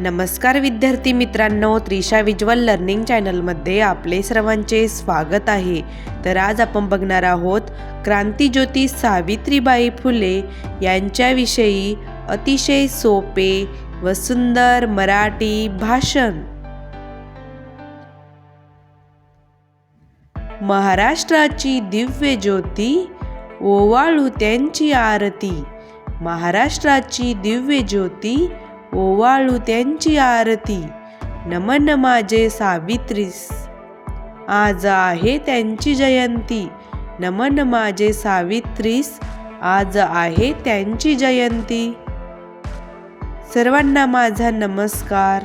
नमस्कार विद्यार्थी मित्रांनो त्रिशा विज्युअल लर्निंग चॅनलमध्ये आपले सर्वांचे स्वागत आहे. तर आज आपण बघणार आहोत क्रांतीज्योती सावित्रीबाई फुले यांच्याविषयी अतिशय सोपे व सुंदर मराठी भाषण. महाराष्ट्राची दिव्य ज्योती ओवाळू त्यांची आरती. महाराष्ट्राची दिव्य ज्योती ओवाळू त्यांची आरती. नमन माझे सावित्रीस. आज आहे त्यांची जयंती. नमन माझे सावित्रीस. आज आहे त्यांची जयंती. सर्वांना माझा नमस्कार.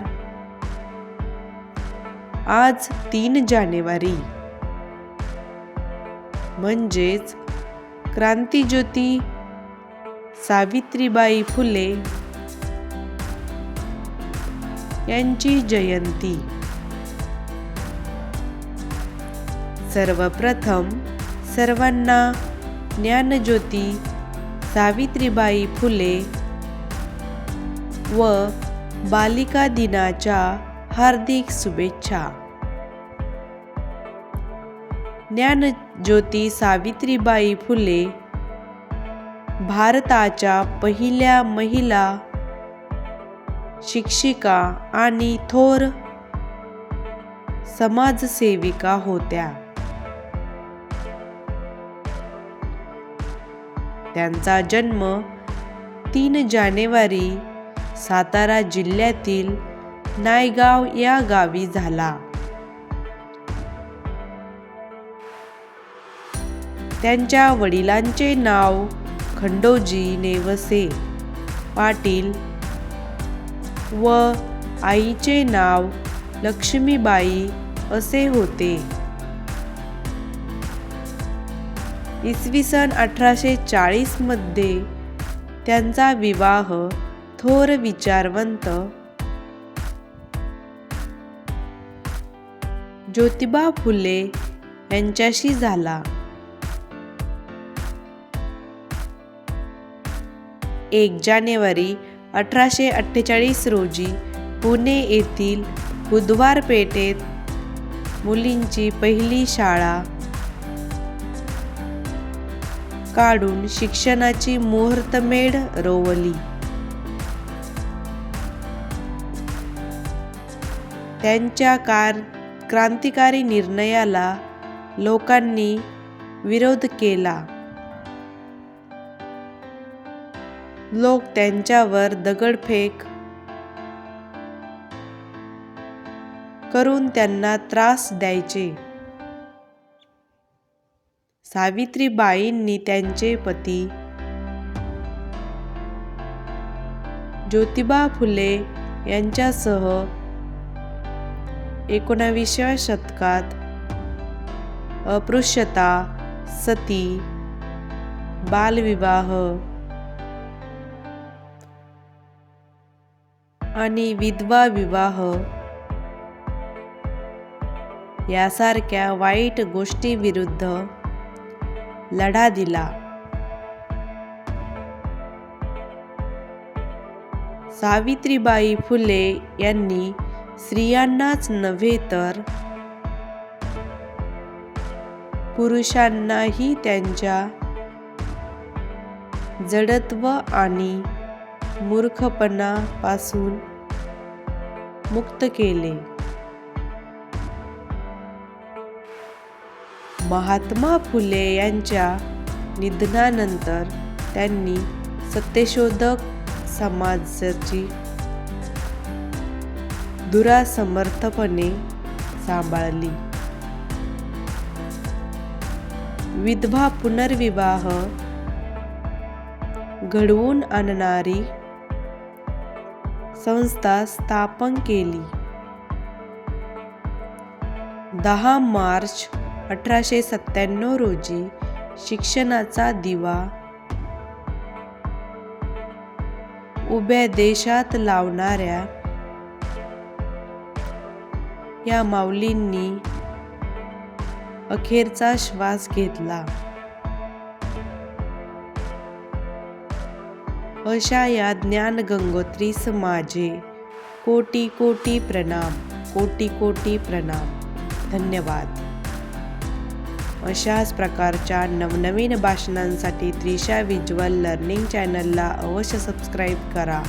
आज तीन जानेवारी. म्हणजेच क्रांतीज्योती सावित्रीबाई फुले. यांची जयंती. सर्वप्रथम सर्वांना ज्ञानज्योती सावित्रीबाई फुले व बालिका दिनाच्या हार्दिक शुभेच्छा. ज्ञानज्योती सावित्रीबाई फुले भारताच्या पहिल्या महिला शिक्षिका आणि थोर समाजसेविका होत्या. त्यांचा जन्म तीन जानेवारी सातारा जिल्ह्यातील नायगाव या गावी झाला. त्यांच्या वडिलांचे नाव खंडोजी नेवसे पाटील व आईचे नाव लक्ष्मीबाई असे होते. इसवी सन अठराशे चाळीसमध्ये त्यांचा विवाह थोर विचारवंत ज्योतिबा फुले यांच्याशी झाला. एक जानेवारी अठराशे अठ्ठेचाळीस रोजी पुणे येथील बुधवार पेठेत मुलींची पहिली शाळा काढून शिक्षणाची मुहूर्तमेढ रोवली. त्यांच्या कार क्रांतिकारी निर्णयाला लोकांनी विरोध केला. लोक त्यांच्यावर दगडफेक करून त्यांना त्रास द्यायचे. सावित्रीबाईंनी त्यांचे पती ज्योतिबा फुले यांच्यासह एकोणावीसव्या शतकात अस्पृश्यता सती बालविवाह आणि विधवा विवाह. यासारख्या वाईट गोष्टीविरुद्ध लढा दिला. सावित्रीबाई फुले यांनी स्त्रियांनाच नव्हे तर पुरुषांनाही त्यांच्या जडत्व आणि मूर्खपणापासून मुक्त केले. महात्मा फुले यांच्या निधनानंतर त्यांनी सत्यशोधक समाजाची दुरासमर्थपणे सांभाळली. विधवा पुनर्विवाह घडवून आणणारी संस्था स्थापन केली. दहा मार्च अठराशे सत्त्याण्णव रोजी शिक्षणाचा दिवा उभ्या देशात लावणाऱ्या या माऊलींनी अखेरचा श्वास घेतला. अशा या ज्ञान गंगोत्रीस माझे कोटी कोटी प्रणाम कोटी कोटी प्रणाम. धन्यवाद. अशाच प्रकारच्या नवनवीन भाषणांसाठी त्रिशा विज्युअल लर्निंग चॅनलला अवश्य सबस्क्राईब करा.